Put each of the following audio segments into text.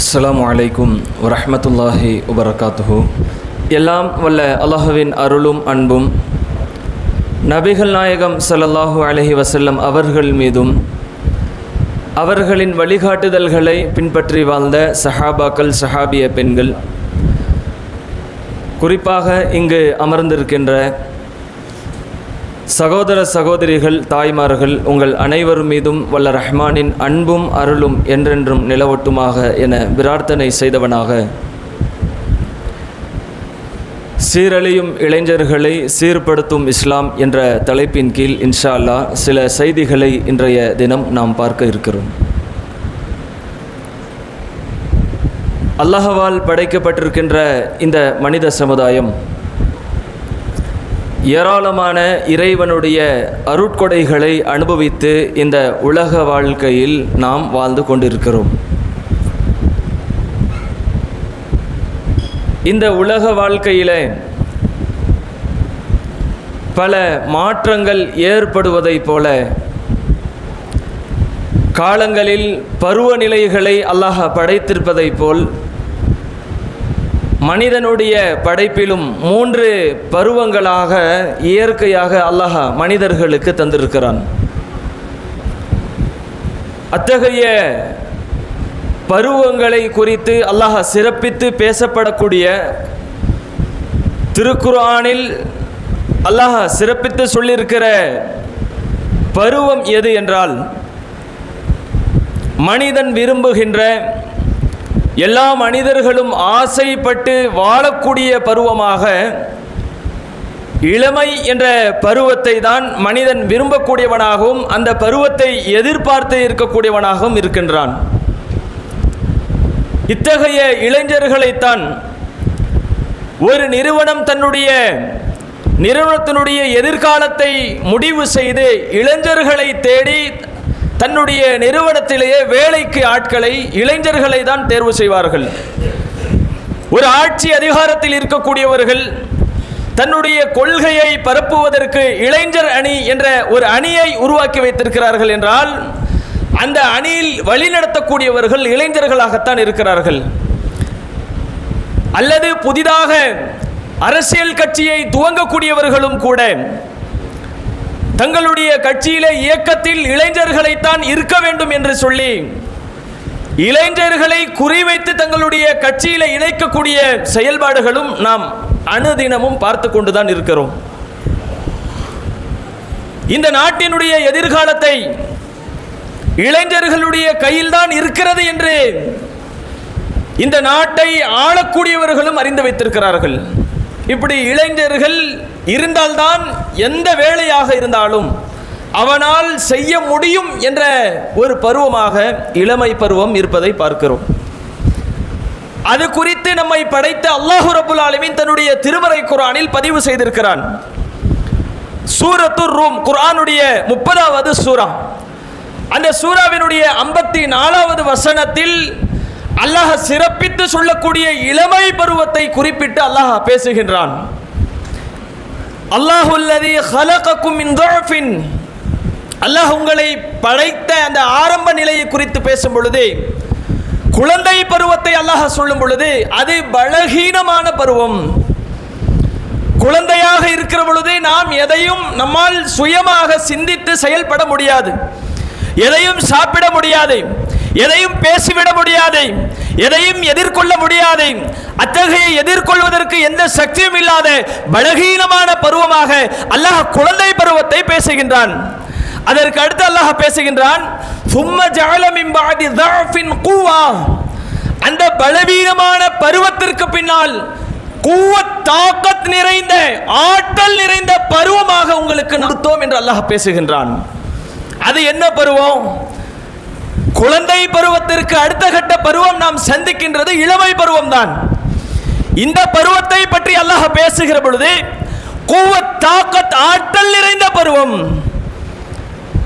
அஸ்லாம் வலைக்கும் வரமத்துல்லாஹி வபரகாத்துஹு. எல்லாம் வல்ல அல்லாஹுவின் அருளும் அன்பும் நபிகள் நாயகம் ஸல்லல்லாஹு அலஹி வசல்லம் அவர்கள் மீதும் அவர்களின் வழிகாட்டுதல்களை பின்பற்றி வாழ்ந்த சஹாபாக்கள் சஹாபிய பெண்கள் குறிப்பாக இங்கு அமர்ந்திருக்கின்ற சகோதர சகோதரிகள் தாய்மார்கள் உங்கள் அனைவர் மீதும் வல்ல ரஹ்மானின் அன்பும் அருளும் என்றென்றும் நிலவட்டுமாக என பிரார்த்தனை செய்தவனாக. சீரழியும் இளைஞர்களை சீர்படுத்தும் இஸ்லாம் என்ற தலைப்பின் கீழ் இன்ஷா அல்லா சில செய்திகளை இன்றைய தினம் நாம் பார்க்க இருக்கிறோம். அல்லாஹவால் படைக்கப்பட்டிருக்கின்ற இந்த மனித சமுதாயம் ஏராளமான இறைவனுடைய அருட்கொடைகளை அனுபவித்து இந்த உலக வாழ்க்கையில் நாம் வாழ்ந்து கொண்டிருக்கிறோம். இந்த உலக வாழ்க்கையில் பல மாற்றங்கள் ஏற்படுவதைப் போல காலங்களில் பருவநிலைகளை அல்லாஹ் படைத்திருப்பதைப் போல் மனிதனுடைய படைப்பிலும் மூன்று பருவங்களாக இயற்கையாக அல்லாஹ் மனிதர்களுக்கு தந்திருக்கிறான். அத்தகைய பருவங்களை குறித்து அல்லாஹ் சிறப்பித்து பேசப்படக்கூடிய திருக்குர்ஆனில் அல்லாஹ் சிறப்பித்து சொல்லியிருக்கிற பருவம் எது என்றால் மனிதன் விரும்புகின்ற எல்லா மனிதர்களும் ஆசைப்பட்டு வாழக்கூடிய பருவமாக இளமை என்ற பருவத்தை தான் மனிதன் விரும்பக்கூடியவனாகவும் அந்த பருவத்தை எதிர்பார்த்து இருக்கக்கூடியவனாகவும் இருக்கின்றான். இத்தகைய இளைஞர்களைத்தான் ஒரு நிறுவனம் தன்னுடைய நிறுவனத்தினுடைய எதிர்காலத்தை முடிவு செய்து இளைஞர்களை தேடி தன்னுடைய நிறுவனத்திலேயே வேலைக்கு ஆட்களை இளைஞர்களை தான் தேர்வு செய்வார்கள். ஒரு ஆட்சி அதிகாரத்தில் இருக்கக்கூடியவர்கள் தன்னுடைய கொள்கையை பரப்புவதற்கு இளைஞர் அணி என்ற ஒரு அணியை உருவாக்கி வைத்திருக்கிறார்கள் என்றால் அந்த அணியில் வழிநடத்தக்கூடியவர்கள் இளைஞர்களாகத்தான் இருக்கிறார்கள். அல்லது புதிதாக அரசியல் கட்சியை துவங்கக்கூடியவர்களும் கூட தங்களுடைய கட்சியிலே இயக்கத்தில் இளைஞர்களைத்தான் இருக்க வேண்டும் என்று சொல்லி இளைஞர்களை குறிவைத்து தங்களுடைய கட்சியில இணைக்கக்கூடிய செயல்பாடுகளும் நாம் அனுதினமும் பார்த்து கொண்டுதான் இருக்கிறோம். இந்த நாட்டினுடைய எதிர்காலத்தை இளைஞர்களுடைய கையில்தான் இருக்கிறது என்று இந்த நாட்டை ஆளக்கூடியவர்களும் அறிந்து வைத்திருக்கிறார்கள். இப்படி இளைஞர்கள் இருந்தால்தான் எந்த வேலையாக இருந்தாலும் அவனால் செய்ய முடியும் என்ற ஒரு பருவமாக இளமை பருவம் இருப்பதை பார்க்கிறோம். அது குறித்து நம்மை படைத்த அல்லாஹு ரபுல் ஆலமின் தன்னுடைய திருமறை குரானில் பதிவு செய்திருக்கிறான். சூரத்து ரூம் குரானுடைய முப்பதாவது சூரா. அந்த சூறாவினுடைய ஐம்பத்தி நாலாவது வசனத்தில் அல்லாஹ் சிறப்பித்து சொல்லக்கூடிய இளமை பருவத்தை குறிப்பிட்டு அல்லாஹ் பேசுகின்றான். அல்லாஹுல்லதி ஹலகக்கும் மின் துஅஃபின். அல்லாஹ் உங்களை படைத்த அந்த ஆரம்ப நிலையை குறித்து பேசும் பொழுது குழந்தை பருவத்தை அல்லாஹ் சொல்லும் பொழுது அது பலகீனமான பருவம். குழந்தையாக இருக்கிற பொழுது நாம் எதையும் நம்மால் சுயமாக சிந்தித்து செயல்பட முடியாது. எதையும் சாப்பிட முடியாது. எதையும் பேசிவிட முடியாது. எதையும் எதிர்கொள்ள முடியாது. அத்தகைய எதிர்கொள்வதற்கு எந்த சக்தியும் இல்லாத பலகீனமான பருவமாக அல்லாஹ் குழந்தை பருவத்தை பேசுகின்றான். அதற்கு அடுத்து அல்லாஹ் பேசுகின்றான் கூவா. அந்த பலவீனமான பருவத்திற்கு பின்னால் கூவத் தாக்கத் நிறைந்த ஆற்றல் நிறைந்த பருவமாக உங்களுக்கு நடத்தோம் என்று அல்லாஹ் பேசுகின்றான். அது என்ன பருவம்? குழந்தை பருவத்திற்கு அடுத்த கட்ட பருவம் நாம் சந்திக்கின்றது இளமை பருவம் தான் இந்த பருவத்தை பற்றி அல்லாஹ் பேசுகிற பொழுது கூவத் தாக்கத் ஆற்றல் நிறைந்த பருவம்.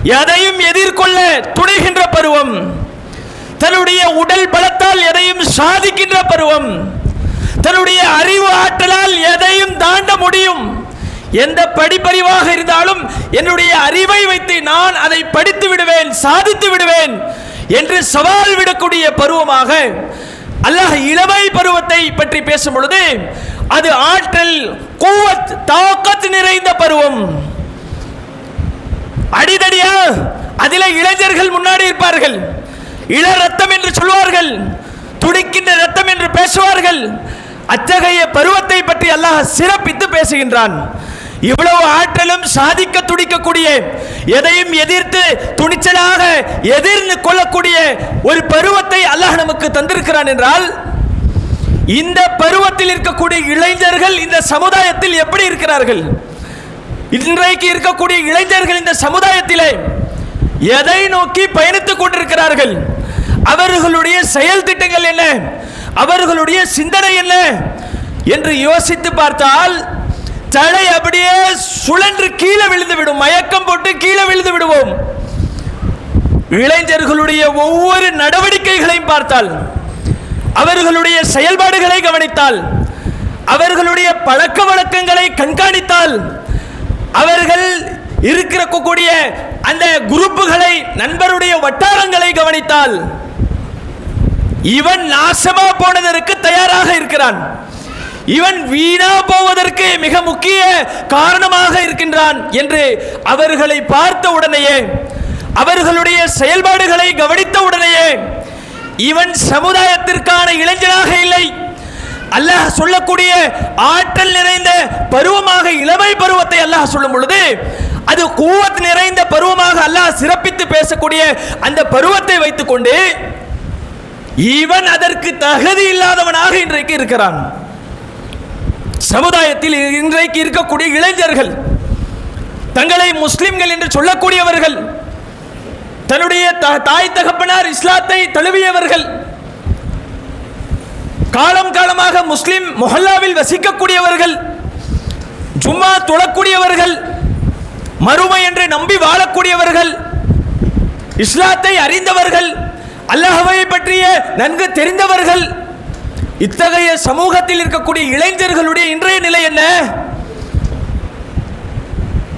எதையும் எதிர்கொள்ள துணிகின்ற பருவம். தன்னுடைய உடல் பலத்தால் எதையும் சாதிக்கின்ற பருவம். தன்னுடைய அறிவு ஆற்றலால் எதையும் தாண்ட முடியும். எந்த படிப்பறிவாக இருந்தாலும் என்னுடைய அறிவை வைத்து நான் அதை படித்து விடுவேன் சாதித்து விடுவேன். என்று சவால் விடக்கூடிய பருவமாக அல்லாஹ் இளமை பருவத்தை பற்றி பேசும் பொழுது அது ஆற்றல் கூவத் தாக்கத் நிறைந்த பருவம். அடிதடியா அதில இளைஞர்கள் முன்னாடி இருப்பார்கள். இள ரத்தம் என்று சொல்வார்கள். துடிக்கின்ற ரத்தம் என்று பேசுவார்கள். அத்தகைய பருவத்தை பற்றி அல்லாஹ் சிறப்பித்து பேசுகின்றான். இவ்வளவு ஆற்றலும் சாதிக்க துடிக்கக்கூடிய எதையும் எதிர்த்து துணிச்சலாக எதிர்ந்து கொள்ளக்கூடிய ஒரு பருவத்தை அல்லாஹ் நமக்கு தந்திருக்கிறான் என்றால் இந்த பருவத்தில் இருக்கக்கூடிய இளைஞர்கள் இந்த சமுதாயத்தில் எப்படி இருக்கிறார்கள்? இன்றைக்கு இருக்கக்கூடிய இளைஞர்கள் இந்த சமுதாயத்திலே எதை நோக்கி பயணித்துக் கொண்டிருக்கிறார்கள்? அவர்களுடைய செயல் திட்டங்கள் என்ன? அவர்களுடைய சிந்தனை என்ன? என்று யோசித்து பார்த்தால் தலை அப்படியே சுழன்று கீழே விழுந்து விடும் மயக்கம் போட்டு கீழே விழுந்து விடுவோம் இளைஞர்களுடைய ஒவ்வொரு நடவடிக்கைகளையும் பார்த்தால் அவர்களுடைய செயல்பாடுகளை கவனித்தால் அவர்களுடைய பழக்க வழக்கங்களை கண்காணித்தால் அவர்கள் இருக்கக்கூடிய அந்த குரூப்புகளை நண்பருடைய வட்டாரங்களை கவனித்தால் இவன் நாசமா போனதற்கு தயாராக இருக்கிறான். இவன் வீணா போவதற்கு மிக முக்கிய காரணமாக இருக்கின்றான் என்று அவர்களை பார்த்த உடனேயே அவர்களுடைய செயல்பாடுகளை கவனித்த உடனேயே இவன் சமுதாயத்திற்கான இளைஞனாக இல்லை. அல்லாஹ் சொல்லக்கூடிய ஆற்றல் நிறைந்த பருவமாக இளமை பருவத்தை அல்லாஹ் சொல்லும் பொழுது அது கூவத் நிறைந்த பருவமாக அல்லாஹ் சிறப்பித்து பேசக்கூடிய அந்த பருவத்தை வைத்துக்கொண்டு இவன் அதற்கு தகுதி இல்லாதவனாக இன்றைக்கு இருக்கிறான். சமுதாயத்தில் இன்றைக்கு இருக்கக்கூடிய இளைஞர்கள் தங்களை முஸ்லிம்கள் என்று சொல்லக்கூடியவர்கள் தன்னுடைய தாய் தகப்பனார் இஸ்லாத்தை தழுவியவர்கள் காலம் காலமாக முஸ்லிம் மொஹல்லாவில் வசிக்கக்கூடியவர்கள் ஜும்மா தொழக்கூடியவர்கள் மறுமை என்று நம்பி வாழக்கூடியவர்கள் இஸ்லாத்தை அறிந்தவர்கள் அல்லாஹ்வை பற்றிய நன்கு தெரிந்தவர்கள் இத்தகைய சமூகத்தில் இருக்கக்கூடிய இளைஞர்களுடைய இன்றைய நிலை என்ன?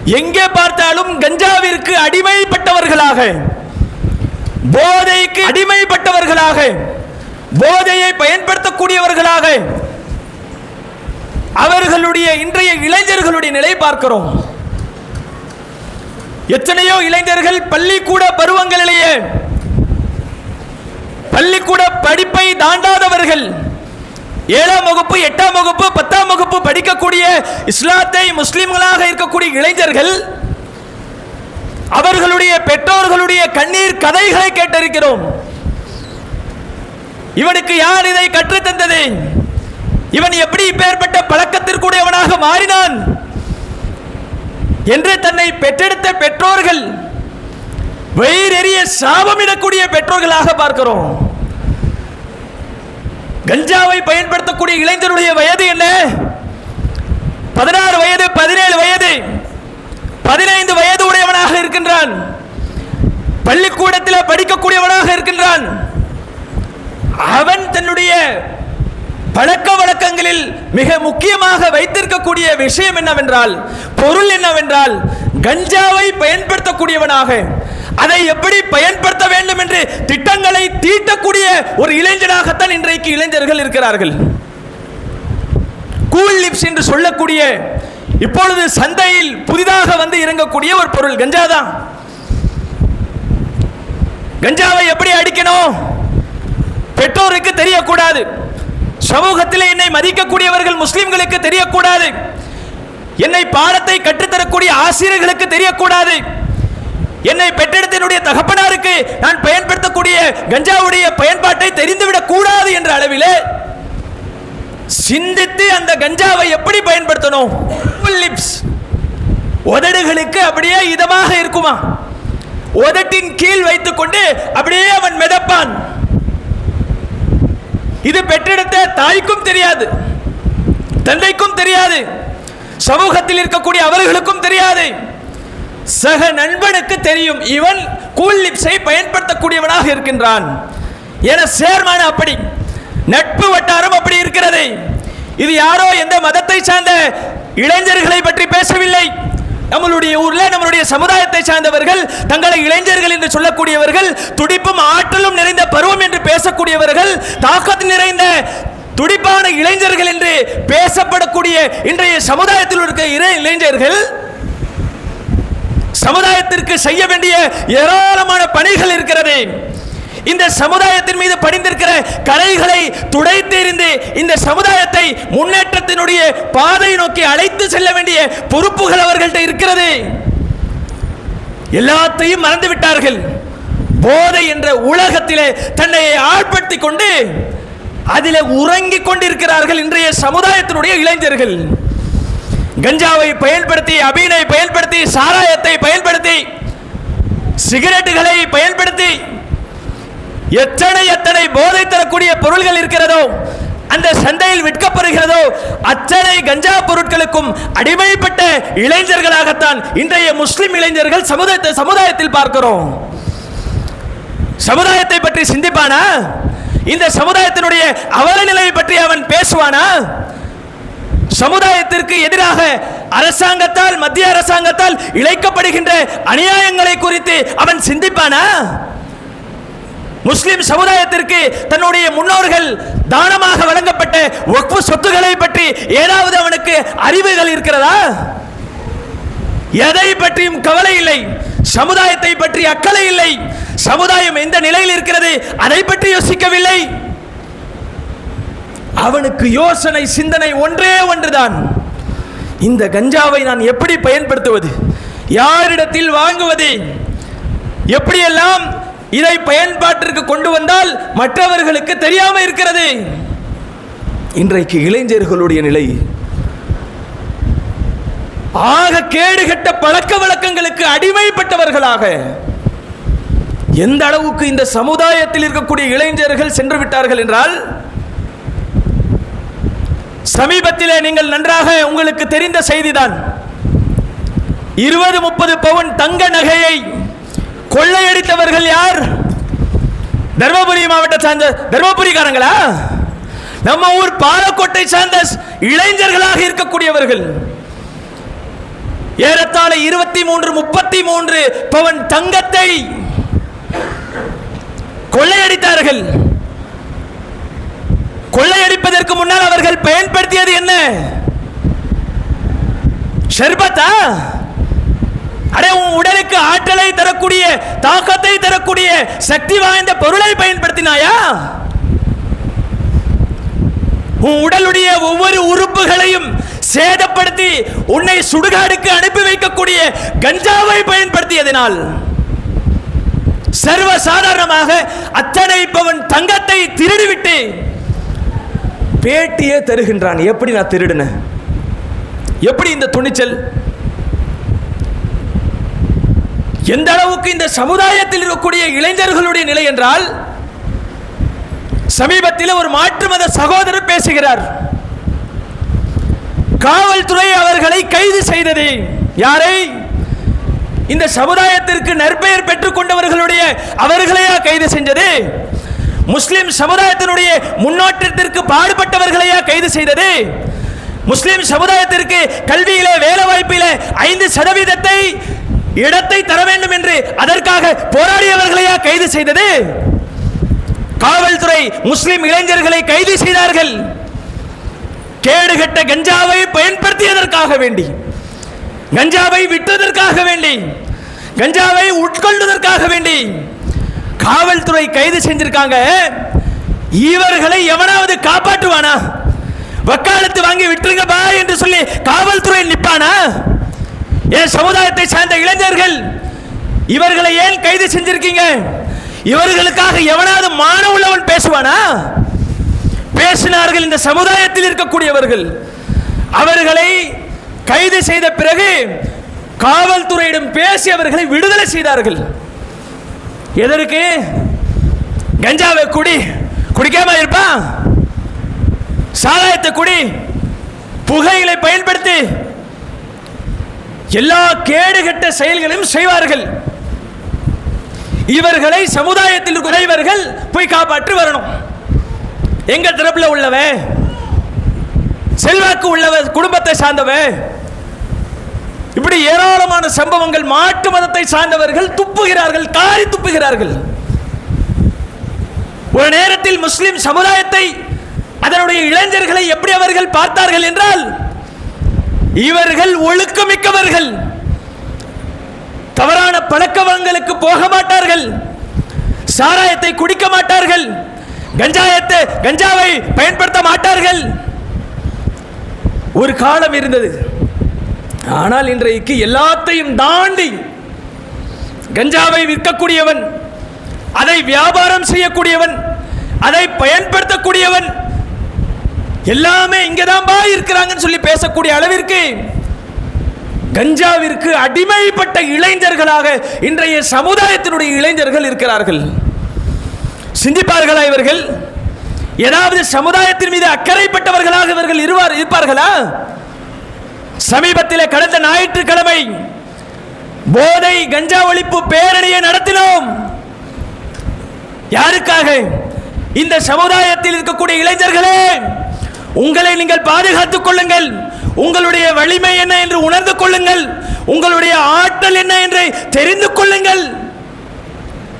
எங்கே பார்த்தாலும் கஞ்சாவிற்கு அடிமைப்பட்டவர்களாக போதைக்கு அடிமைப்பட்டவர்களாக போதையை பயன்படுத்தக்கூடியவர்களாக அவர்களுடைய இன்றைய இளைஞர்களுடைய நிலை பார்க்கிறோம். எத்தனையோ இளைஞர்கள் பள்ளிக்கூட பருவங்களிலேயே பள்ளிக்கூட படிப்பை தாண்டாதவர்கள் ஏழாம் வகுப்பு எட்டாம் வகுப்பு பத்தாம் வகுப்பு படிக்கக்கூடிய இஸ்லாத்தை முஸ்லிம்களாக இருக்கக்கூடிய இளைஞர்கள் அவர்களுடைய பெற்றோர்களுடைய கண்ணீர் கதைகளை கேட்டிருக்கிறோம். இவனுக்கு யார் இதை கற்றுத்தந்தது? இவன் எப்படி இப்பேற்பட்ட பழக்கத்திற்குடையவனாக மாறினான்? என்று தன்னை பெற்றெடுத்த பெற்றோர்கள் வயிறெறிய சாபமிடக்கூடிய பெற்றோர்களாக பார்க்கிறோம். கஞ்சாவை பயன்படுத்தக்கூடிய இளைஞருடைய வயது என்ன? பதினாறு வயது பதினேழு வயது. பதினைந்து வயது உடையவனாக இருக்கின்றான். பள்ளிக்கூடத்தில் படிக்கக்கூடியவனாக இருக்கின்றான். அவன் தன்னுடைய பழக்க வழக்கங்களில் மிக முக்கியமாக வைத்திருக்கக்கூடிய விஷயம் என்னவென்றால் பொருள் என்னவென்றால் கஞ்சாவை பயன்படுத்தக்கூடியவனாக அதை எப்படி பயன்படுத்த வேண்டும் என்று திட்டங்களை தீட்டக்கூடிய ஒரு இளைஞனாகத்தான் இன்றைக்கு இளைஞர்கள் இருக்கிறார்கள். கூல் லிப்ஸ் என்று சொல்லக்கூடிய இப்பொழுது சந்தையில் புதிதாக வந்து இறங்கக்கூடிய ஒரு பொருள் கஞ்சா தான். கஞ்சாவை எப்படி அடிக்கணும்? பெற்றோருக்கு தெரியக்கூடாது. சமூகத்தில் என்னை மதிக்கக்கூடியவர்கள் முஸ்லிம்களுக்கு தெரியக்கூடாது. என்னை பாடத்தை கற்றுத்தரக்கூடிய ஆசிரியர்களுக்கு தெரியக்கூடாது. என்னை பெற்றெடுத்தனுடைய தகப்பனாருக்கு நான் பயன்படுத்தக்கூடிய கஞ்சாவுடைய பயன்பாட்டை தெரிந்துவிடக் கூடாது என்ற அளவிலே சிந்தித்து அந்த கஞ்சாவை எப்படி பயன்படுத்தணும்? லிப்ஸ் உதடுகளுக்கு அப்படியே இதமாக இருக்குமா? உதட்டின் கீழ் வைத்துக்கொண்டு அப்படியே அவன் மிதப்பான். இது பெற்றெடுத்த தாய்க்கும் தெரியாது தந்தைக்கும் தெரியாது சமூகத்தில் இருக்கக்கூடிய அவர்களுக்கும் தெரியாது. சக நண்பனுக்கு தெரியும் இவன் கூல் லிப்ஸை பயன்படுத்தக்கூடியவனாக இருக்கின்றான். என சேர்மான அப்படி நட்பு வட்டாரம் அப்படி இருக்கிறது. இது யாரோ எந்த மதத்தை சார்ந்த இளைஞர்களை பற்றி பேசவில்லை. நம்மளுடைய ஊர்ல நம்மளுடைய சமுதாயத்தை சார்ந்தவர்கள் தங்களை இளைஞர்கள் என்று சொல்லக்கூடியவர்கள் துடிப்பும் ஆற்றலும் நிறைந்த பருவம் என்று பேசக்கூடியவர்கள் தாக்கத்து நிறைந்த துடிப்பான இளைஞர்கள் என்று பேசப்படக்கூடிய இன்றைய சமுதாயத்தில் இருக்க இளைஞர்கள் சமுதாயத்திற்கு செய்ய வேண்டிய ஏராளமான பணிகள் இருக்கிறது. இந்த சமுதாயத்தின் மீது படிந்திருக்கிற கலைகளை துடைத்தெறிந்து இந்த சமுதாயத்தை முன்னேற்றத்தினுடைய பாதை நோக்கி அழைத்து செல்ல வேண்டிய பொறுப்புகள் அவர்கள்ட்ட இருக்கிறது. எல்லாத்தையும் மறந்து விட்டார்கள். போதை என்ற உலகத்திலே தன்னை ஆட்படுத்திக் கொண்டு அதிலே உறங்கிக் கொண்டிருக்கிறார்கள் இன்றைய சமுதாயத்தினுடைய இளைஞர்கள். கஞ்சாவை பயன்படுத்தி அபீனை பயன்படுத்தி சாராயத்தை பயன்படுத்தி சிகரெட்டுகளை பயன்படுத்தி எத்தனை எத்தனை போதை தரக்கூடிய பொருள்கள் இருக்கிறதோ அந்த சந்தையில் விற்கப்படுகிறதோ அத்தனை கஞ்சா பொருட்களுக்கும் அடிமைப்பட்ட இளைஞர்களாகத்தான் இன்றைய முஸ்லிம் இளைஞர்கள் சமுதாயத்தை சமுதாயத்தில் பார்க்கிறோம். சமுதாயத்தை பற்றி சிந்திப்பானா? இந்த சமுதாயத்தினுடைய அவலநிலையை பற்றி அவன் பேசுவானா? சமுதாய அரசாங்கத்திற்கு எதிராக அரசாங்கத்தால் மத்திய அரசாங்கத்தால் இழைக்கப்படுகின்ற அநியாயங்களை குறித்து அவன் சிந்திப்பானா? முஸ்லிம் சமுதாயத்திற்கு தன்னுடைய முன்னோர்கள் தானமாக வழங்கப்பட்ட ஒப்பு சொத்துக்களை பற்றி ஏதாவது அவனுக்கு அறிவுகள் இருக்கிறதா? எதை பற்றியும் கவலை இல்லை. சமுதாயத்தை பற்றி அக்கறை இல்லை. சமுதாயம் எந்த நிலையில் இருக்கிறது அதை பற்றி யோசிக்கவில்லை. அவனுக்கு யோசனை சிந்தனை ஒன்றே ஒன்றுதான். இந்த கஞ்சாவை நான் எப்படி பயன்படுத்துவது? யாரிடத்தில் வாங்குவது? எப்படியெல்லாம் இதை பயன்பாட்டிற்கு கொண்டு வந்தால் மற்றவர்களுக்கு தெரியாமல் இருக்கிறது? இன்றைக்கு இளைஞர்களுடைய நிலை ஆக கேடுகட்ட பழக்க வழக்கங்களுக்கு அடிமைப்பட்டவர்களாக எந்த அளவுக்கு இந்த சமுதாயத்தில் இருக்கக்கூடிய இளைஞர்கள் சென்று விட்டார்கள் என்றால் சமீபத்திலே நீங்கள் நன்றாக உங்களுக்கு தெரிந்த செய்திதான். இருபது முப்பது பவுன் தங்க நகையை கொள்ளையடித்தவர்கள் யார்? தர்மபுரி மாவட்ட சார்ந்த தர்மபுரிக்காரங்களா? நம்ம ஊர் பாலக்கோட்டை சார்ந்த இளைஞர்களாக இருக்கக்கூடியவர்கள். ஏறத்தாழ இருபத்தி மூன்று முப்பத்தி மூன்று பவன் தங்கத்தை கொள்ளையடித்தார்கள். கொள்ளையடிப்பதற்கு முன்னால் அவர்கள் பயன்படுத்தியது என்ன? ஷர்பத்தா? அடே உன் உடலுக்கு ஆற்றலை தரக்கூடிய தாக்கத்தை தரக்கூடிய சக்தி வாய்ந்த பொருளை பயன்படுத்தினாயா? உன் உடலுடைய ஒவ்வொரு உறுப்புகளையும் சேதப்படுத்தி உன்னை சுடுகாடுக்கு அனுப்பி வைக்கக்கூடிய கஞ்சாவை பயன்படுத்தியதனால் சர்வ சாதாரணமாக அத்தனை இப்பவன் தங்கத்தை திருடிவிட்டு பேட்டியே தருகின்றான். எப்படி நான் திருடினேன் எப்படி இந்த துணிச்சல்? எந்த அளவுக்கு இந்த சமுதாயத்தில் இருக்கக்கூடிய இளைஞர்களுடைய நிலை என்றால் சமீபத்தில் ஒரு மாற்று மத சகோதரர் பேசுகிறார். காவல்துறை அவர்களை கைது செய்தது. யாரை? இந்த சமுதாயத்திற்கு நற்பெயர் பெற்றுக் கொண்டவர்களுடைய அவர்களையா கைது செஞ்சது? முஸ்லிம் சமுதாயத்தினுடைய முன்னோட்டத்திற்கு பாடுபட்டவர்களையா கைது செய்தது? முஸ்லிம் சமுதாயத்திற்கு கல்வியிலே வேலை வாய்ப்பிலே ஐந்து சதவீதத்தை இடத்தை தர வேண்டும் என்று அதற்காக போராடியவர்களையா கைது செய்தது? காவல்துறை முஸ்லிம் இளைஞர்களை கைது செய்தார்கள். கேடுகட்ட கஞ்சாவை பயன்படுத்தியதற்காக வேண்டி கஞ்சாவை விட்டதற்காக வேண்டி கஞ்சாவை உட்கொள்வதற்காக வேண்டி காவல்துறை கைது செஞ்சிருக்காங்க. இவர்களை எவனாவது காப்பாற்றுவானா? வக்காலத்து வாங்கி விட்டுருங்க பா என்று சொல்லி காவல்துறை நிப்பானா? என் சமுதாயத்தை சார்ந்த இளைஞர்கள் இவர்களை ஏன் கைது செஞ்சிருக்கீங்க? இவர்களுக்காக எவனாவது மான உள்ளவன் பேசுவானா? பேசினார்கள் இந்த சமுதாயத்தில் இருக்கக்கூடியவர்கள். அவர்களை கைது செய்த பிறகு காவல்துறையிடம் பேசி அவர்களை விடுதலை செய்தார்கள். எதற்கு? கஞ்சாவை குடி. குடிக்காம இருப்பான் சாராயத்தை குடி. புகைகளை பயன்படுத்தி. எல்லா கேடுகட்ட செயல்களையும் செய்வார்கள். இவர்களை சமுதாயத்தில் குறைவர்கள் போய் காப்பாற்றி வரணும். எங்க தரப்புல உள்ளவன்? செல்வாக்கு உள்ளவ குடும்பத்தை சார்ந்தவன்? இப்படி ஏராளமான சம்பவங்கள் மாட்டு மதத்தை சார்ந்தவர்கள் துப்புகிறார்கள் காரி துப்புகிறார்கள். ஒரு நேரத்தில் முஸ்லிம் சமுதாயத்தை அதனுடைய இளைஞர்களை எப்படி அவர்கள் பார்த்தார்கள் என்றால் இவர்கள் ஒழுக்கமிக்கவர்கள். தவறான பழக்கவங்களுக்கு போக மாட்டார்கள். சாராயத்தை குடிக்க மாட்டார்கள். கஞ்சாயத்தை கஞ்சாவை பயன்படுத்த மாட்டார்கள். ஒரு காலம் இருந்தது. ஆனால் இன்றைக்கு எல்லாத்தையும் தாண்டி கஞ்சாவை விற்கக்கூடியவன் அதை வியாபாரம் செய்யக்கூடியவன் அதை பயன்படுத்தக்கூடியவன் எல்லாமே இங்கதான் பா இருக்கிறாங்கன்னு சொல்லி பேசக்கூடிய அளவிற்கு கஞ்சாவிற்கு அடிமைப்பட்ட இளைஞர்களாக இன்றைய சமுதாயத்தினுடைய இளைஞர்கள் இருக்கிறார்கள். சிந்திப்பார்களா இவர்கள்? ஏதாவது சமுதாயத்தின் மீது அக்கறைப்பட்டவர்களாக இவர்கள் இருவார் இருப்பார்களா? சமீபத்தில் கடந்த ஞாயிற்றுக்கிழமை போதை கஞ்சா ஒழிப்பு பேரணியை நடத்தினோம். யாருக்காக? இந்த சமுதாயத்தில் இருக்கக்கூடிய இளைஞர்களே உங்களை நீங்கள் பாதுகாத்துக் கொள்ளுங்கள். உங்களுடைய வலிமை என்ன என்று உணர்ந்து கொள்ளுங்கள். உங்களுடைய ஆற்றல் என்ன என்று தெரிந்து கொள்ளுங்கள்.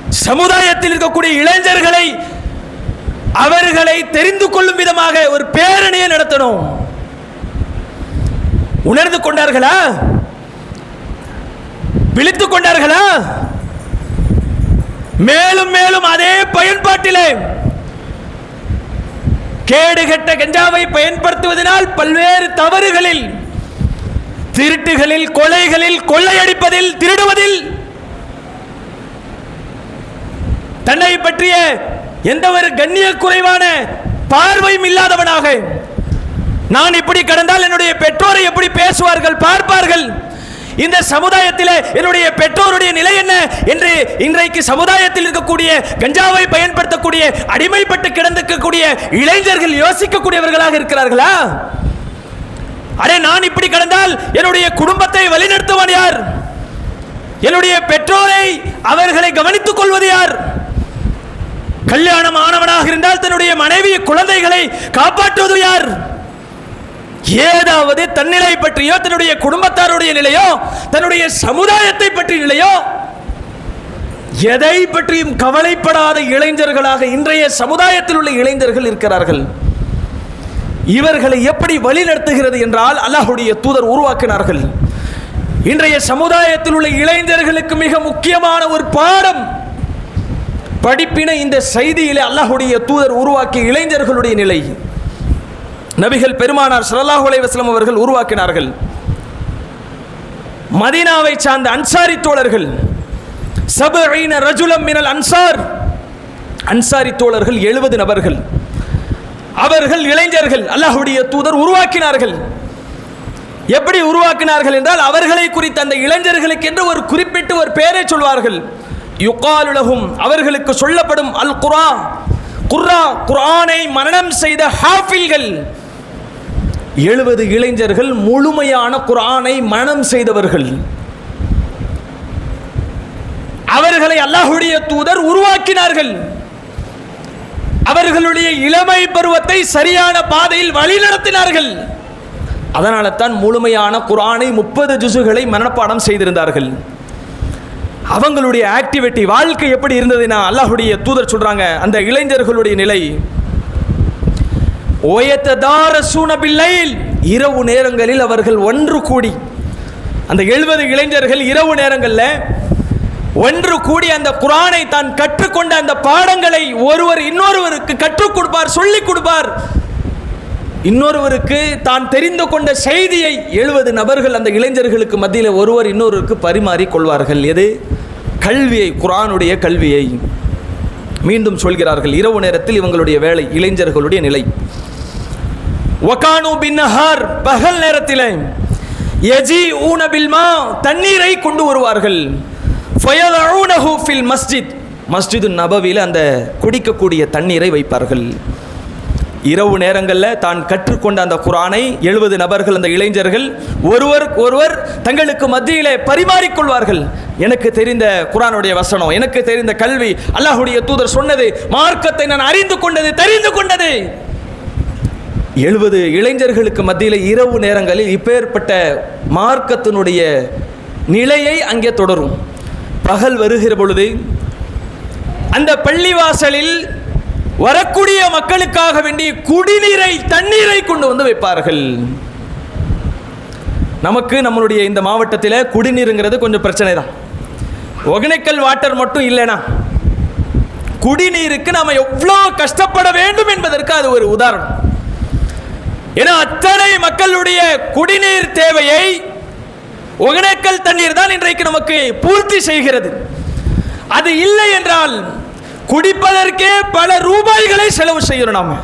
சமுதாயத்தில் இருக்கக்கூடிய இளைஞர்களை அவர்களை தெரிந்து கொள்ளும் விதமாக ஒரு பேரணியை நடத்தணும் உணர்ந்து கொண்டார்களா? விழித்து கொண்டார்களா? மேலும் மேலும் அதே பயன்பாட்டிலே கேடுகெட்ட கஞ்சாவை பயன்படுத்துவதனால் பல்வேறு தவறுகளில் திருட்டுகளில் கொலைகளில் கொள்ளையடிப்பதில் திருடுவதில் தன்னை பற்றிய எந்த ஒரு கண்ணிய குறைவான பார்வையும் இல்லாதவனாக நான் இப்படி கடந்தால் என்னுடைய பெற்றோரை எப்படி பேசுவார்கள் பார்ப்பார்கள்? இந்த சமுதாயத்தில் என்னுடைய பெற்றோருடைய நிலை என்ன? என்று இன்றைக்கு சமுதாயத்தில் இருக்கக்கூடிய கஞ்சாவை பயன்படுத்தக்கூடிய அடிமைப்பட்டு கிடந்திருக்கக்கூடிய இளைஞர்கள் யோசிக்கக்கூடியவர்களாக இருக்கிறார்களா? அடே நான் இப்படி கடந்தால் என்னுடைய குடும்பத்தை வழிநடத்துவான் யார்? என்னுடைய பெற்றோரை அவர்களை கவனித்துக் கொள்வது யார்? கல்யாணம் ஆனவனாக இருந்தால் தன்னுடைய மனைவி குழந்தைகளை காப்பாற்றுவது யார்? ஏதாவது தன்னிலை பற்றியோ தன்னுடைய குடும்பத்தாருடைய நிலையோ தன்னுடைய சமுதாயத்தை பற்றிய நிலையோ எதை பற்றியும் கவலைப்படாத இளைஞர்களாக இன்றைய சமுதாயத்தில் உள்ள இளைஞர்கள் இருக்கிறார்கள். இவர்களை எப்படி வழிநடத்துகிறது என்றால் அல்லாஹுடைய தூதர் உருவாக்கினார்கள். இன்றைய சமுதாயத்தில் உள்ள இளைஞர்களுக்கு மிக முக்கியமான ஒரு பாடம். படிப்பின இந்த செய்தியிலே அல்லாஹுடைய தூதர் உருவாக்கிய இளைஞர்களுடைய நிலை. நபிகள் பெருமானார் ஸல்லல்லாஹு அலைவாஸ்லம் அவர்கள் உருவாக்கினார்கள். மதீனாவை சார்ந்த அன்சாரி தோழர்கள் சபஈன ரஜுலம் மினல் அன்சார் அன்சாரி தோழர்கள் எழுபது நபர்கள். அவர்கள் இளைஞர்கள் அல்லாஹ்வுடைய தூதர் உருவாக்கினார்கள். எப்படி உருவாக்கினார்கள் என்றால் அவர்களை குறித்த அந்த இளைஞர்களுக்கு என்று ஒரு குறிப்பிட்டு ஒரு பெயரை சொல்வார்கள். யுகாலுலகும் அவர்களுக்கு சொல்லப்படும் அல் குரா குர்ரா குரானை மரணம் செய்த ஹாஃபில்கள். எழுபது இளைஞர்கள் முழுமையான குரானை மனம் செய்தவர்கள். அவர்களை அல்லாஹுடைய தூதர் உருவாக்கினார்கள். அவர்களுடைய இளமை பருவத்தை சரியான பாதையில் வழிநடத்தினார்கள் அதனால தான் முழுமையான குரானை முப்பது ஜுசுகளை மனப்பாடம் செய்திருந்தார்கள். அவங்களுடைய ஆக்டிவிட்டி வாழ்க்கை எப்படி இருந்ததுன்னா அல்லாஹுடைய தூதர் சொல்றாங்க அந்த இளைஞர்களுடைய நிலை. ஓயத்ததார பில்லைல் இரவு நேரங்களில் அவர்கள் ஒன்று கூடி அந்த எழுபது இளைஞர்கள் இரவு நேரங்களில் ஒன்று கூடி அந்த குரானை தான் கற்றுக்கொண்ட அந்த பாடங்களை ஒருவர் இன்னொருவருக்கு கற்றுக் கொடுப்பார் சொல்லிக் கொடுப்பார். இன்னொருவருக்கு தான் தெரிந்து கொண்ட செய்தியை எழுபது நபர்கள் அந்த இளைஞர்களுக்கு மத்தியில் ஒருவர் இன்னொருவருக்கு பரிமாறி கொள்வார்கள். எது? கல்வியை குரானுடைய கல்வியை. மீண்டும் சொல்கிறார்கள் இரவு நேரத்தில் இவங்களுடைய வேலை இளைஞர்களுடைய நிலை. வகானு பின்னஹார் பகல் நேரத்தில் எஜி ஊன பில்மா தண்ணீரை கொண்டு வருவார்கள். ஃபயதஊனஹு ஃபில் மஸ்ஜித். மஸ்ஜிது நபவியில் அந்த குடிக்கக்கூடிய தண்ணீரை வைப்பார்கள். இரவு நேரங்களில் தான் கற்றுக்கொண்ட அந்த குரானை எழுபது நபர்கள் அந்த இளைஞர்கள் ஒருவர் ஒருவர் தங்களுக்கு மத்தியிலே பரிமாறிக்கொள்வார்கள். எனக்கு தெரிந்த குரானுடைய வசனம் எனக்கு தெரிந்த கல்வி அல்லாஹுடைய தூதர் சொன்னது மார்க்கத்தை நான் அறிந்து கொண்டது தெரிந்து கொண்டது. எழுபது இளைஞர்களுக்கு மத்தியில் இரவு நேரங்களில் இப்பேற்பட்ட மார்க்கத்தினுடைய நிலையை அங்கே தொடரும். பகல் வருகிற பொழுது அந்த பள்ளிவாசலில் வரக்கூடிய மக்களுக்காக வேண்டி குடிநீரை தண்ணீரை கொண்டு வந்து வைப்பார்கள். நமக்கு நம்மளுடைய இந்த மாவட்டத்தில் குடிநீருங்கிறது கொஞ்சம் பிரச்சனை தான் ஒகனைக்கல் வாட்டர் மட்டும் இல்லைனா குடிநீருக்கு நாம் எவ்வளோ கஷ்டப்பட வேண்டும் என்பதற்கு அது ஒரு உதாரணம். ஏன்னா அத்தனை மக்களுடைய குடிநீர் தேவையை ஒகேனக்கல் தண்ணீர் தான் இன்றைக்கு நமக்கு பூர்த்தி செய்கிறது. அது இல்லை என்றால் குடிப்பதற்கே பல ரூபாய்களை செலவு செய்யணும் நாம.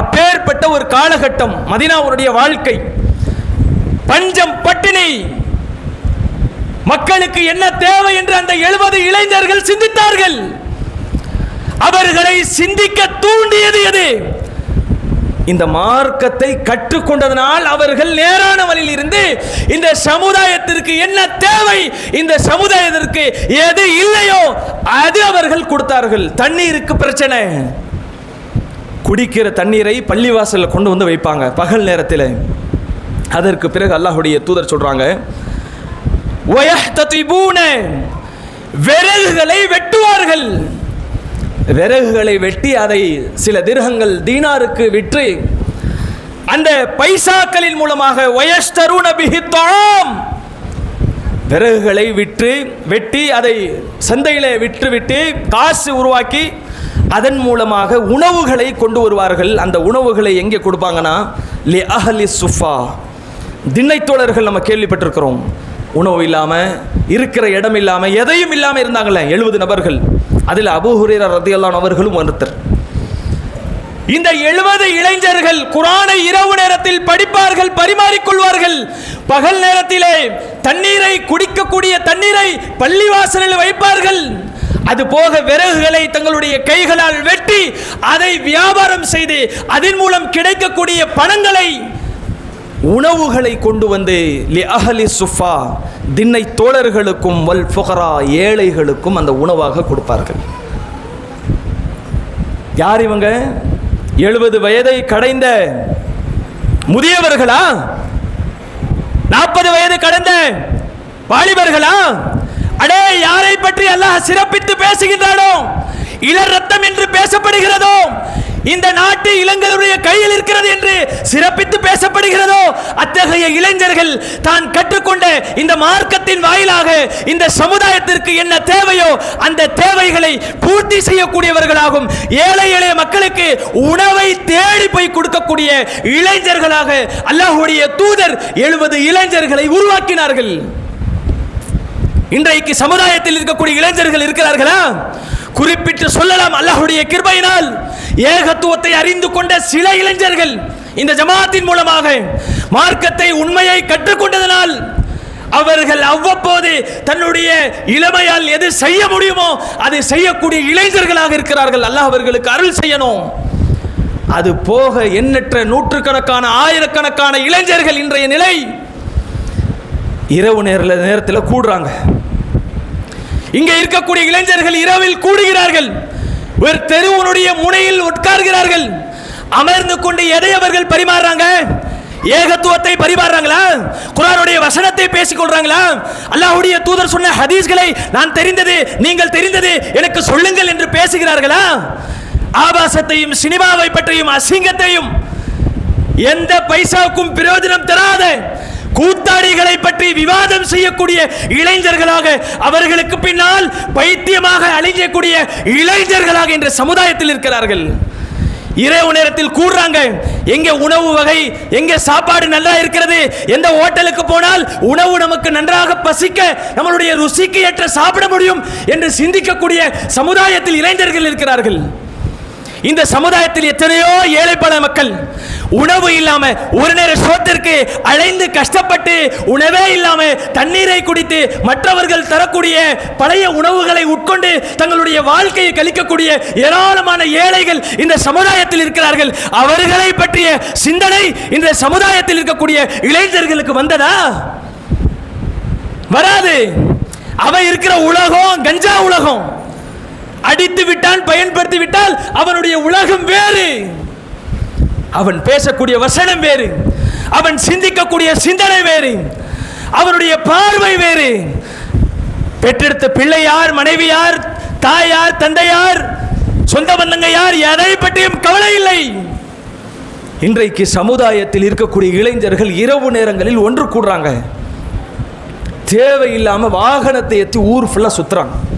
அப்பேற்பட்ட ஒரு காலகட்டம் மதினாவுடைய வாழ்க்கை. பஞ்சம் பட்டினி. மக்களுக்கு என்ன தேவை என்று அந்த எழுபது இளைஞர்கள் சிந்தித்தார்கள். அவர்களை சிந்திக்க தூண்டியது எது? இந்த மார்க்கத்தை கற்றுக்கொண்டதனால் அவர்கள் நேரான வழியில் இருந்து இந்த சமுதாயத்திற்கு என்ன தேவை இந்த சமுதாயத்திற்கு எது இல்லையோ அது அவர்கள் கொடுத்தார்கள். தண்ணீருக்கு பிரச்சனை. குடிக்கிற தண்ணீரை பள்ளிவாசலில் கொண்டு வந்து வைப்பாங்க பகல் நேரத்தில். அதற்கு பிறகு அல்லாஹுடைய தூதர் சொல்றாங்க விரல்களை வெட்டுவார்கள். விறகுகளை வெட்டி அதை சில திருகங்கள் தீனாருக்கு விற்று அந்த பைசாக்களின் மூலமாக வயஸ்தருண பிஹித்தாம் விறகுகளை விற்று வெட்டி அதை சந்தையில் விற்றுவிட்டு காசு உருவாக்கி அதன் மூலமாக உணவுகளை கொண்டு வருவார்கள். அந்த உணவுகளை எங்கே கொடுப்பாங்கன்னா? லி அஹலி சுஃபா. திண்ணைத்தோழர்கள் நம்ம கேள்விப்பட்டிருக்கிறோம். உணவு இல்லாமல் இருக்கிற இடம் இல்லாமல் எதையும் இல்லாமல் இருந்தாங்களே எழுபது நபர்கள். அதில் அபூ ரத்தியல்லான் அவர்களும் ஒருத்தர் இந்த எழுபது இளைஞர்கள் குரானை இரவு நேரத்தில் படிப்பார்கள் பரிமாறிக்கொள்வார்கள். பகல் நேரத்திலே தண்ணீரை குடிக்கக்கூடிய தண்ணீரை பள்ளிவாசலில் வைப்பார்கள். அது போக விறகுகளை தங்களுடைய கைகளால் வெட்டி அதை வியாபாரம் செய்து அதன் மூலம் கிடைக்கக்கூடிய பணங்களை உணவுகளை கொண்டு வந்து லி அஹலி சுஃபா திண்ணை தோழர்களுக்கும் வல் ஃபுகரா ஏழைகளுக்கும் அந்த உணவாக கொடுப்பார்கள். யார் இவங்க? எழுபது வயதை கடைந்த முதியவர்களா? நாற்பது வயது கடந்த வாலிபர்களா? அடே யாரை பற்றி அல்லாஹ் சிறப்பித்து பேசுகின்றானோ? இளர் ரத்தம் என்று பேசப்படுகிறதோ? இந்த நாட்டு இளைஞருடைய கையில் இருக்கிறது என்று சிறப்பித்து பேசப்படுகிறதோ அத்தகைய இளைஞர்கள் தான் கற்றுக்கொண்ட இந்த மார்க்கத்தின் வாயிலாக இந்த சமுதாயத்திற்கு என்ன தேவையோ அந்த தேவைகளை பூர்த்தி செய்யக்கூடியவர்களாகும். ஏழை எளிய மக்களுக்கு உணவை தேடி போய் கொடுக்கக்கூடிய இளைஞர்களாக அல்லாஹுடைய தூதர் எழுபது இளைஞர்களை உருவாக்கினார்கள். இன்றைக்கு சமுதாயத்தில் இருக்கக்கூடிய இளைஞர்கள் இருக்கிறார்களா? குறிப்பிட்டு சொல்லலாம் அல்லாஹ்வுடைய கிருபையினால். ஏகத்துவத்தை அறிந்து கொண்ட சில இளைஞர்கள் இந்த ஜமாத்தின் மூலமாக மார்க்கத்தை உண்மையை கற்றுக்கொண்டதனால் அவர்கள் அவ்வப்போது தன்னுடைய இளமையால் எது செய்ய முடியுமோ அதை செய்யக்கூடிய இளைஞர்களாக இருக்கிறார்கள். அல்லாஹ் அவர்களுக்கு அருள் செய்யணும். அது போக எண்ணற்ற நூற்றுக்கணக்கான ஆயிரக்கணக்கான இளைஞர்கள் இன்றைய நிலை இரவு நேர நேரத்தில் கூடுறாங்க. இங்கே இருக்கக்கூடிய இளைஞர்கள் இரவில் கூடுகிறார்கள். ஒரு தெருவனுடைய முனையில் உட்கார்கிறார்கள். அமர்ந்து கொண்டு எதை அவர்கள் பரிமாறுறாங்க? ஏகத்துவத்தை பரிமாறுறாங்களா? குரானுடைய வசனத்தை பேசிக் கொள்றாங்களா அல்லாஹுடைய தூதர் சொன்ன ஹதீஸ்களை நான் தெரிந்தது நீங்கள் தெரிந்தது எனக்கு சொல்லுங்கள் என்று பேசுகிறார்களா? ஆபாசத்தையும் சினிமாவை பற்றியும் அசிங்கத்தையும் எந்த பைசாவுக்கும் பிரயோஜனம் தராத கூத்தாடிகளை பற்றி விவாதம் செய்யக்கூடிய இளைஞர்களாக அவர்களுக்கு பின்னால் பைத்தியமாக அழிஞ்சக்கூடிய இளைஞர்களாக என்ற சமுதாயத்தில் இருக்கிறார்கள். இரவு நேரத்தில் கூடுறாங்க எங்க உணவு வகை எங்க சாப்பாடு நல்லா இருக்கிறது? எந்த ஹோட்டலுக்கு போனால் உணவு நமக்கு நன்றாக பசிக்க நம்மளுடைய ருசிக்கு ஏற்ற சாப்பிட முடியும்? என்று சிந்திக்கக்கூடிய சமுதாயத்தில் இளைஞர்கள் இருக்கிறார்கள். இந்த சமுதாயத்தில் எத்தனையோ ஏழைப்பட மக்கள் உணவு இல்லாம ஒரு நேர சோத்திற்கு அலைந்து கஷ்டப்பட்டு உணவே இல்லாம தண்ணீரை குடித்து மற்றவர்கள் தரக்கூடிய பழைய உணவுகளை உட்கொண்டு தங்களுடைய வாழ்க்கையை கழிக்கக்கூடிய ஏராளமான ஏழைகள் இந்த சமுதாயத்தில் இருக்கிறார்கள். அவர்களை பற்றிய சிந்தனை இந்த சமுதாயத்தில் இருக்கக்கூடிய இளைஞர்களுக்கு வந்ததா? வராது. அவ இருக்கிற உலகம் கஞ்சா உலகம். அடித்து விட்டான் பயன்படுத்தி விட்டால் அவனுடைய உலகம் வேறு. அவன் பேசக்கூடிய வசனம் வேறு. அவன் சிந்திக்கக்கூடிய சிந்தனை வேறு. அவனுடைய பார்வை வேறு. பெற்றெடுத்த பிள்ளை யார் மனைவி யார் சொந்த பந்தங்க யார் எதை பற்றியும் கவலை இல்லை. இன்றைக்கு சமுதாயத்தில் இருக்கக்கூடிய இளைஞர்கள் இரவு நேரங்களில் ஒன்று கூடுறாங்க. தேவையில்லாமல் வாகனத்தை ஏற்றி ஊர் ஃபுல்லாக சுற்றுறாங்க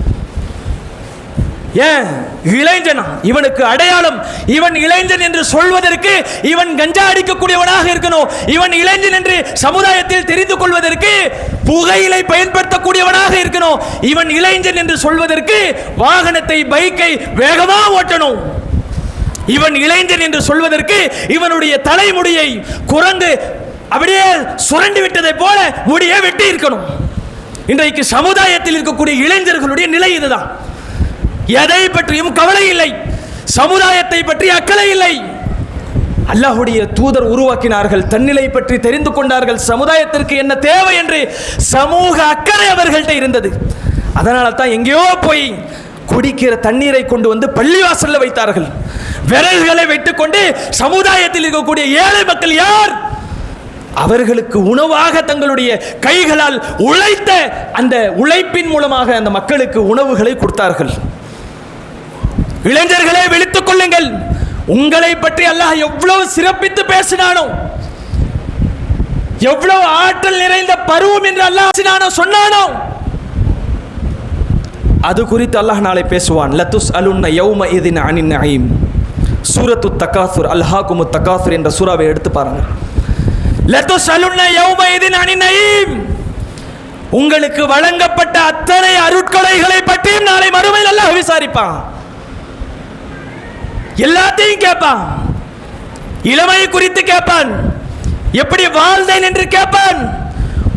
ஏன்? இளைஞனா. இவனுக்கு அடையாளம் இவன் இளைஞன் என்று சொல்வதற்கு இவன் கஞ்சா அடிக்கக்கூடியவனாக இருக்கணும். இவன் இளைஞன் என்று சமுதாயத்தில் தெரிந்து கொள்வதற்கு புகையிலை பயன்படுத்தக்கூடியவனாக இருக்கணும். இவன் இளைஞன் என்று சொல்வதற்கு வாகனத்தை பைக்கை வேகமாக ஓட்டணும். இவன் இளைஞன் என்று சொல்வதற்கு இவனுடைய தலைமுடியை குரங்கு அப்படியே சுரண்டி விட்டதை போல முடியை வெட்டி இருக்கணும். இன்றைக்கு சமுதாயத்தில் இருக்கக்கூடிய இளைஞர்களுடைய நிலை இதுதான். எதை பற்றியும் கவலை இல்லை. சமுதாயத்தை பற்றி அக்கறை இல்லை. அல்லாஹுடைய தூதர் உருவாக்கினார்கள். தன்னிலை பற்றி தெரிந்து கொண்டார்கள். சமுதாயத்திற்கு என்ன தேவை என்று சமூக அக்கறை அவர்கள்ட்ட இருந்தது. அதனால தான் எங்கேயோ போய் குடிக்கிற தண்ணீரை கொண்டு வந்து பள்ளிவாசல்ல வைத்தார்கள். விரல்களை வைத்துக்கொண்டு சமுதாயத்தில் இருக்கக்கூடிய ஏழை மக்கள் யார்? அவர்களுக்கு உணவாக தங்களுடைய கைகளால் உழைத்த அந்த உழைப்பின் மூலமாக அந்த மக்களுக்கு உணவுகளை கொடுத்தார்கள். இளைஞர்களே விழித்துக் கொள்ளுங்கள். உங்களை பற்றி அல்லாஹ் எவ்வளவு சிறப்பித்து பேசினானோ எவ்வளவு ஆற்றல் நிறைந்த பருவம் என்று அல்லாஹ் சொன்னானோ அது குறித்து அல்லாஹ் நாளை பேசுவான். லத்துஸ் அலுன்ன யௌம இதின் அனின் நயீம். சூரத்து தகாசுர் அல்ஹாகுமு தக்காசுர் என்ற சூறாவை எடுத்து பாருங்கள். லத்துஸ் அலுன்ன யௌம இதின் அனின் நயீம். உங்களுக்கு வழங்கப்பட்ட அத்தனை அருட்கொலைகளை பற்றியும் நாளை மறுமையில் அல்லாஹ் விசாரிப்பான். எல்லாத்தையும் கேட்பான் இளமையை குறித்து கேட்பான் எப்படி வாழ்ந்தேன் என்று கேட்பான்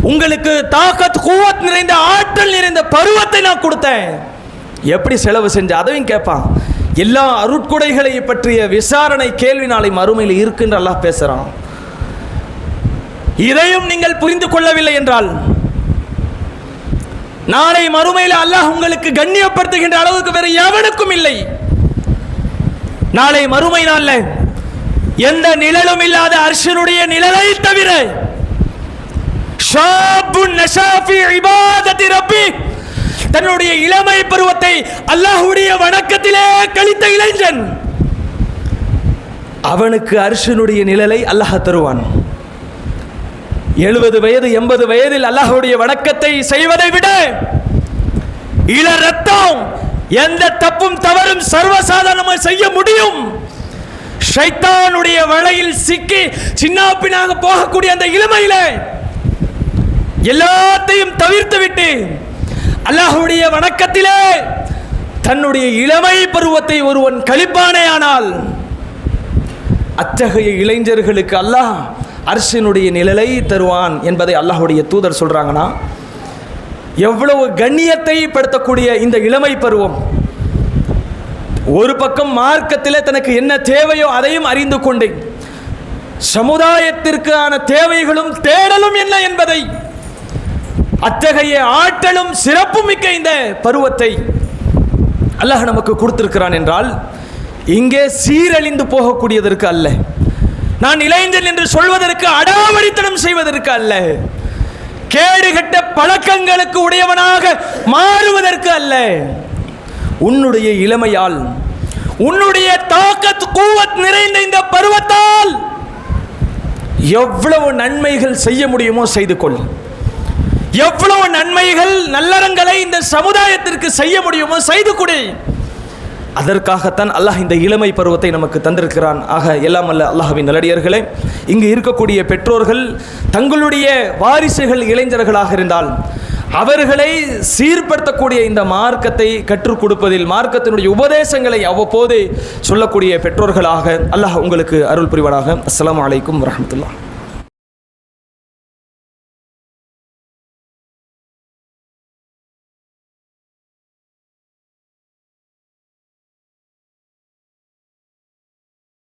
உங்களுக்கு தாக்கத் கூவத் நிறைந்த ஆற்றல் நிறைந்த பருவத்தை நான் கொடுத்தேன். எப்படி செலவு செஞ்ச அதையும் கேட்பான் எல்லா அருட்கொடைகளை பற்றிய விசாரணை கேள்வி நாளை மறுமையில் இருக்குன்ற அல்லாஹ் பேசுகிறான் இதையும் நீங்கள் புரிந்து கொள்ளவில்லை என்றால் நாளை மறுமையில் அல்லாஹ் உங்களுக்கு கண்ணியப்படுத்துகின்ற அளவுக்கு வேறு எவனுக்கும் இல்லை. நாளை மறுமை நாள்ல எந்த நிழலும் இல்லாத அர்ஷனுடைய நிழலை தவிர தன்னுடைய இளமை பருவத்தை அல்லாஹுடைய வணக்கத்திலே கழித்த இளைஞன். அவனுக்கு அர்ஷனுடைய நிழலை அல்லாஹ் தருவான். எழுபது வயது எண்பது வயதில் அல்லாஹுடைய வணக்கத்தை செய்வதை விட இள ரத்தம் எந்த தப்பும் தவறும் சர்வசாதாரணமாக செய்ய முடியும். ஷைத்தானுடைய வலையில் சிக்கி சின்னாப்பினாக போகக்கூடிய அந்த இளமையில எல்லாத்தையும் தவிர்த்து விட்டு அல்லாஹுடைய வணக்கத்திலே தன்னுடைய இளமை பருவத்தை ஒருவன் கழிப்பானேயானால் அத்தகைய இளைஞர்களுக்கு அல்லாஹ் அரசினுடைய நிழலை தருவான் என்பதை அல்லாஹுடைய தூதர் சொல்றாங்கன்னா எவ்வளவு கண்ணியத்தை படுத்தக்கூடிய இந்த இளமை பருவம். ஒரு பக்கம் மார்க்கத்தில் தனக்கு என்ன தேவையோ அதையும் அறிந்து கொண்டேன். சமுதாயத்திற்கான தேவைகளும் தேடலும் என்ன என்பதை அத்தகைய ஆற்றலும் சிறப்பும் மிக்க இந்த பருவத்தை அல்லாஹ் நமக்கு கொடுத்திருக்கிறான் என்றால் இங்கே சீரழிந்து போகக்கூடியதற்கு அல்ல. நான் இளைஞன் என்று சொல்வதற்கு அடாவடித்தனம் செய்வதற்கு அல்ல. கேடுகட்ட பழக்கங்களுக்கு உடையவனாக மாறுவதற்கு அல்ல. உன்னுடைய இளமையால் உன்னுடைய தாக்கத் கூவத் நிறைந்த இந்த பருவத்தால் எவ்வளவு நன்மைகள் செய்ய முடியுமோ செய்து கொள். எவ்வளவு நன்மைகள் நல்லறங்களை இந்த சமுதாயத்திற்கு செய்ய முடியுமோ செய்து கொடு. அதற்காகத்தான் அல்லாஹ் இந்த இளமை பருவத்தை நமக்கு தந்திருக்கிறான். ஆக எல்லாம் அல்ல அல்லாஹ்வின் நல்லடியர்களே இங்கு இருக்கக்கூடிய பெற்றோர்கள் தங்களுடைய வாரிசுகள் இளைஞர்களாக இருந்தால் அவர்களை சீர்படுத்தக்கூடிய இந்த மார்க்கத்தை கற்றுக் கொடுப்பதில் மார்க்கத்தினுடைய உபதேசங்களை அவ்வப்போது சொல்லக்கூடிய பெற்றோர்களாக அல்லாஹ் உங்களுக்கு அருள் புரிவனாக. அஸ்லாம் அலைக்கும் வரமத்துல்லா